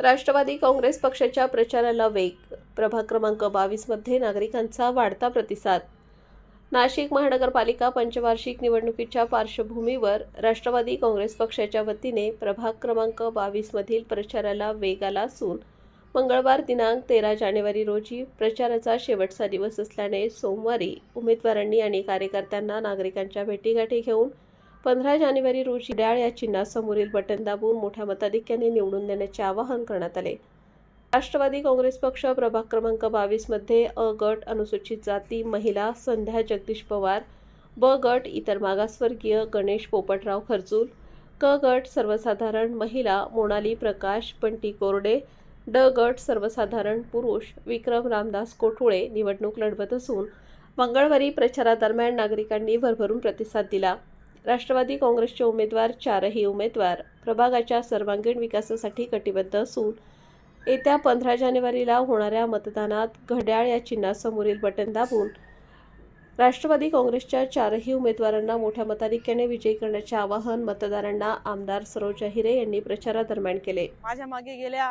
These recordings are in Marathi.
राष्ट्रवादी काँग्रेस पक्षाच्या प्रचाराला वेग. प्रभाग क्रमांक बावीसमध्ये नागरिकांचा वाढता प्रतिसाद. नाशिक महानगरपालिका पंचवार्षिक निवडणुकीच्या पार्श्वभूमीवर राष्ट्रवादी काँग्रेस पक्षाच्या वतीने प्रभाग क्रमांक बावीसमधील प्रचाराला वेग आला असून मंगळवार दिनांक तेरा जानेवारी रोजी प्रचाराचा शेवटचा दिवस असल्याने सोमवारी उमेदवारांनी आणि कार्यकर्त्यांना नागरिकांच्या भेटीगाठी घेऊन पंधरा जानेवारी रोजी डाळ या चिन्हासमोरील बटन दाबून मोठ्या मताधिक्याने निवडून देण्याचे आवाहन करण्यात आले. राष्ट्रवादी काँग्रेस पक्ष प्रभाग क्रमांक बावीसमध्ये अ गट अनुसूचित जाती महिला संध्या जगदीश पवार ब गट इतर मागासवर्गीय गणेश पोपटराव खर्जूल क गट सर्वसाधारण महिला मोनाली प्रकाश बंटी कोरडे ड गट सर्वसाधारण पुरुष विक्रम रामदास कोठुळे निवडणूक लढवत असून मंगळवारी प्रचारादरम्यान नागरिकांनी भरभरून प्रतिसाद दिला. राष्ट्रवादी काँग्रेसचे उमेदवार चारही उमेदवार प्रभागाच्या सर्वांगीण विकासासाठी कटिबद्ध असून येत्या पंधरा जानेवारीला होणाऱ्या मतदानात घड्याळ या चिन्हासमोरील बटन दाबून राष्ट्रवादी काँग्रेसच्या चारही उमेदवारांना मोठ्या मताधिक्याने विजयी करण्याचे आवाहन मतदारांना आमदार सरोज हिरे यांनी प्रचारादरम्यान केले. माझ्या मागे गेल्या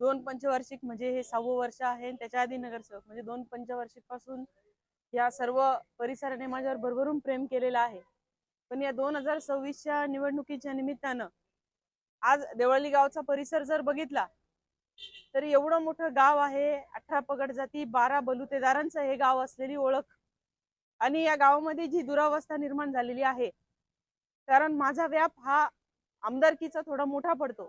दोन पंचवार्षिक म्हणजे हे सहावं वर्ष आहे आणि त्याच्या आधी नगरसेवक म्हणजे दोन पंचवार्षिकपासून या सर्व परिसराने माझ्यावर भरभरून प्रेम केलेलं आहे. पण या दोन हजार सव्वीसच्या निवडणुकीच्या निमित्तानं आज देवळली गावचा परिसर जर बघितला तर एवढं मोठं गाव आहे अठरा पगड जाती बारा बलुतेदारांचं हे गाव असलेली ओळख. आणि या गावामध्ये जी दुरावस्था निर्माण झालेली आहे कारण माझा व्याप हा आमदारकीचा थोडा मोठा पडतो.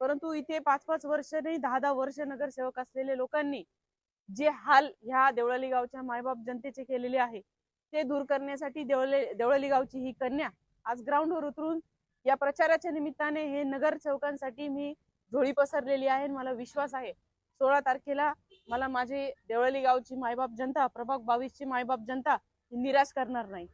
परंतु इथे पाच पाच वर्ष नाही दहा दहा वर्ष नगरसेवक असलेल्या लोकांनी जे हाल ह्या देवळाली गावच्या मायबाप जनतेचे केलेले आहे ते दूर करण्यासाठी देवळे देवळली गावची ही कन्या आज ग्राउंडवर उतरून या प्रचाराच्या निमित्ताने हे नगर चौकांसाठी मी झोळी पसरलेली आहे मला विश्वास आहे. सोळा तारखेला मला माझी देवळली गावची मायबाप जनता प्रभाग बावीसची मायबाप जनता निराश करणार नाही.